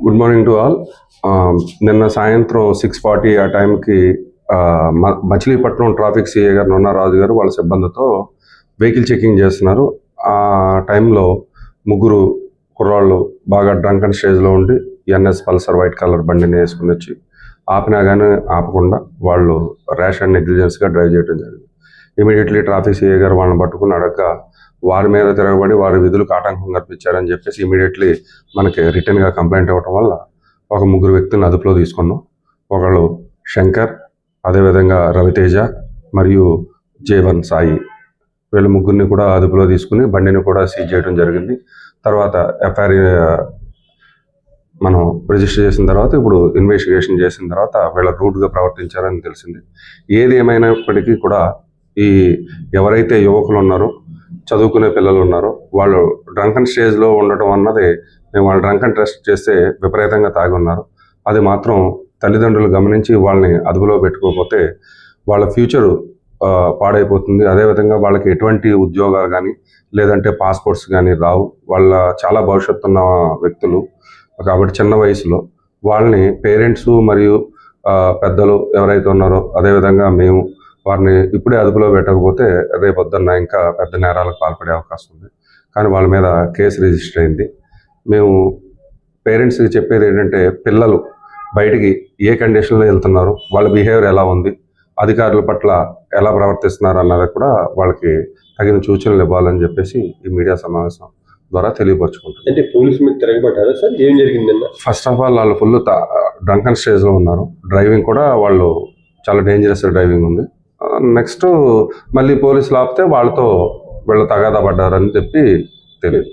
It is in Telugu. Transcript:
Good morning to all. నిన్న సాయంత్రం సిక్స్ ఫార్టీ ఆ టైంకి మచిలీపట్నం ట్రాఫిక్ సిఏ గారు నున్న రాజు గారు వాళ్ళ సిబ్బందితో వెహికల్ చెకింగ్ చేస్తున్నారు. ఆ టైంలో ముగ్గురు కుర్రాళ్ళు బాగా డ్రంక్ అండ్ స్టేజ్లో ఉండి ఎన్ఎస్ పల్సర్ వైట్ కలర్ బండిని వేసుకుని వచ్చి ఆపినా కానీ ఆపకుండా వాళ్ళు ర్యాష్ అండ్ నెగ్లిజెన్స్గా డ్రైవ్ చేయడం జరిగింది. ఇమీడియట్లీ ట్రాఫిక్ సిఐ గారు వాళ్ళని పట్టుకుని అడగ వారి మీద తిరగబడి వారి విధులకు ఆటంకం కల్పించారని చెప్పేసి ఇమీడియట్లీ మనకి రిటర్న్గా కంప్లైంట్ అవ్వటం వల్ల ఒక ముగ్గురు వ్యక్తులను అదుపులో తీసుకున్నాం. ఒకళ్ళు శంకర్ అదేవిధంగా రవితేజ మరియు జేవన్ సాయి. వీళ్ళ ముగ్గురిని కూడా అదుపులో తీసుకుని బండిని కూడా సీజ్ చేయడం జరిగింది. తర్వాత ఎఫ్ఐఆర్ మనం రిజిస్టర్ చేసిన తర్వాత ఇప్పుడు ఇన్వెస్టిగేషన్ చేసిన తర్వాత వీళ్ళ రూట్గా ప్రవర్తించారని తెలిసింది. ఏది ఏమైనప్పటికీ కూడా ఈ ఎవరైతే యువకులు ఉన్నారో చదువుకునే పిల్లలు ఉన్నారో వాళ్ళు డ్రంకన్ స్టేజ్లో ఉండటం అన్నది మేము వాళ్ళు డ్రంకన్ టెస్ట్ చేస్తే విపరీతంగా తాగి ఉన్నారు. అది మాత్రం తల్లిదండ్రులు గమనించి వాళ్ళని అదుపులో పెట్టుకోకపోతే వాళ్ళ ఫ్యూచరు ఆ, పాడైపోతుంది. అదేవిధంగా వాళ్ళకి ఎటువంటి ఉద్యోగాలు కానీ లేదంటే పాస్పోర్ట్స్ కానీ రావు. వాళ్ళ చాలా భవిష్యత్తు ఉన్న వ్యక్తులు కాబట్టి చిన్న వయసులో వాళ్ళని పేరెంట్స్ మరియు ఆ, పెద్దలు ఎవరైతే ఉన్నారో అదేవిధంగా మేము వారిని ఇప్పుడే అదుపులో పెట్టకపోతే రేపొద్దున్న ఇంకా పెద్ద నేరాలకు పాల్పడే అవకాశం ఉంది. కానీ వాళ్ళ మీద కేసు రిజిస్టర్ అయింది. మేము పేరెంట్స్కి చెప్పేది ఏంటంటే పిల్లలు బయటికి ఏ కండిషన్లో వెళ్తున్నారు వాళ్ళ బిహేవియర్ ఎలా ఉంది అధికారుల పట్ల ఎలా ప్రవర్తిస్తున్నారు అన్నది కూడా వాళ్ళకి తగిన సూచనలు ఇవ్వాలని చెప్పేసి ఈ మీడియా సమావేశం ద్వారా తెలియపరచుకుంటున్నాం. అంటే పోలీసు మీద తిరగబడ్డారా సార్? ఏం జరిగింది ఫస్ట్ ఆఫ్ ఆల్ వాళ్ళు ఫుల్ డ్రంకన్ స్టేజ్లో ఉన్నారు. డ్రైవింగ్ కూడా వాళ్ళు చాలా డేంజరస్ డ్రైవింగ్ ఉంది. నెక్స్ట్ మళ్ళీ పోలీసులు ఆపితే వాళ్ళతో వీళ్ళు తగాదా పడ్డారని చెప్పి తెలియదు